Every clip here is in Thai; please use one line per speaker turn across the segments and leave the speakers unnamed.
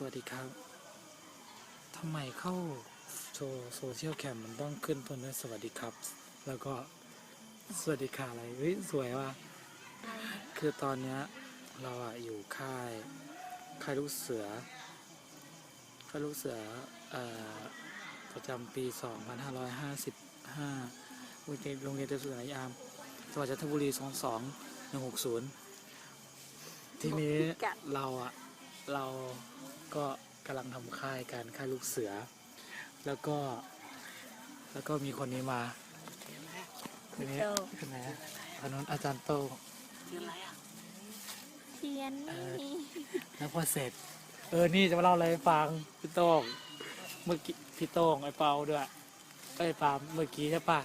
สวัสดีครับทำไมเข้าโชว์โซเชียลแคมมันต้องขึ้นต้นด้วยสวัสดีครับ แล้วก็สวัสดีค่ะอะไรเฮ้ยสวยว่ะคือตอนเนี้ยเราอะอยู่ค่ายค่ายลูกเสือค่ายลูกเสือเอ่อประจำปี 2555โรงเรียนโรงเรียนเตรียมสื่อสารยามจังหวัดจันทบุรี 22160 ทีนี้เราอะ เราก็กำลังทำค่ายกันค่ายลูกเสือ แล้วก็ แล้วก็มีคนนี้มาคนนี้คนไหนอะคนนั้นอาจารย์โต้ง
เทียนไม่มี
แล้วพอเสร็จ เออนี่จะมาเล่าอะไรให้ฟังพี่โต้งเมื่อกี้พี่โต้งไอ้เปาด้วยไอ้ยปาล์มเมื่อกี้ใช่ปะ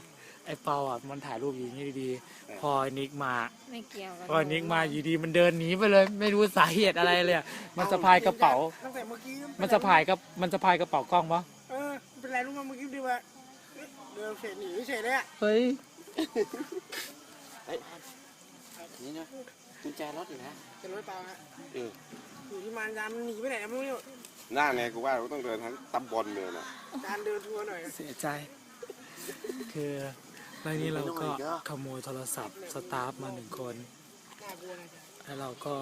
ไอ้เปาอะมันถ่ายรูปอยู่อย่างนี้ดีๆพอไอ้นิกมา
ไม่เกี่ยวกัน
พอไอ้นิกมาอยู่ดีมันเดินหนีไปเลย ไม่รู้สาเหตุอะไรเลยอะมันสะพายกระเป๋า
ตั้งแต่เมื่อกี้
มันสะพายกับมันสะพายกระเป๋ากล้องปะ
เออเป็นไรรู้มั้ยเมื่อกี้ดีว่าเดินเฉยหนีเฉยเลยอะ
เฮ้ย
นี่นะกุญแจรถอยู่นะ
จะรถเปล่าฮะ
เออ
อยู่ที่มารยามหนีไปไหนไม่รู้
หน้าไงกูว่าเราต้องเดินทั้งตำบลเลยนะ
การเดินทัวร์หน่อย
เสียใจ คือ เรื่องนี้เราก็ขโมยโทรศัพท์สตาฟมาหนึ่งคน
น่ากลัวนะ
แล้วเราก็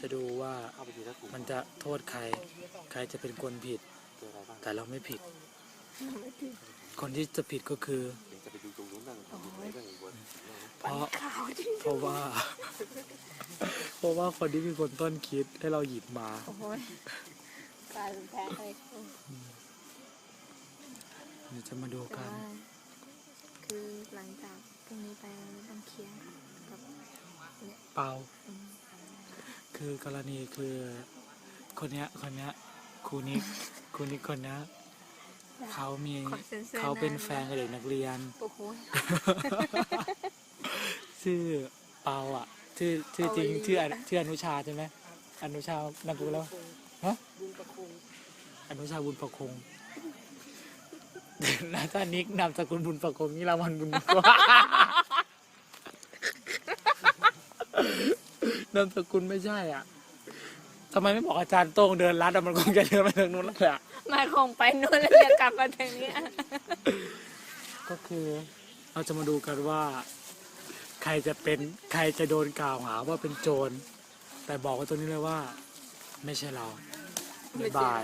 จะดูว่า
เข้าไปทีละกลุ่ม
มันจะโทษใคร ใครจะเป็นคนผิด
เจออะไรบ้าง
แต่เราไม่ผิด คนที่จะผิดก็คือ
เดี๋ยวจะไปดูตรงนู้นบ้างดูไหนบ้างบน
เพราะเพราะว่า เพราะว่าคนที่เป็นคนต้นคิดให้เราหยิบมา
โอ้โหกลายเป็นแพ้เลย
เดี๋ยวจะมาดู
แต่
กัน
ว่า คือหลังจากพรุ่งนี้ไปต้องเคลียร์กับ
เปา
อืม
คือกรณีคือคนเนี้ยคนเนี้ยครูนิกครูนิกคนเนี้ยเขามี
ขอซ็ซอร์
เขาเป็น
ห
แฟนกับเด็กนักเรียน
โอ้โห
ชื่อเปาอะ ชื่อชื่อจริง
เอาไว้
ชื่ออชื่ออนุชาใช่ไหมอนุชานามสกุลแล้วฮะ
บุญประคง
อนุชาบุญประคง นาตานิกนามสกุลบุญประคงนี่ราวันบุญประคงนามสกุลไม่ใช่อะทำไมไม่บอกอาจารย์โต้งเดินลัดอะมันคงจะเดินไปทางนู้นแล้วแหละ
มาคงไปนู่นแล้วจะกลับมาทางเนี้ย
ก็คือเราจะมาดูกันว่า ใครจะเป็นใครจะโดนกล่าวหาว่าเป็นโจร แต่บอกไว้ตรงนี้เลยว่า ไม่ใช่เราบ๊ายบาย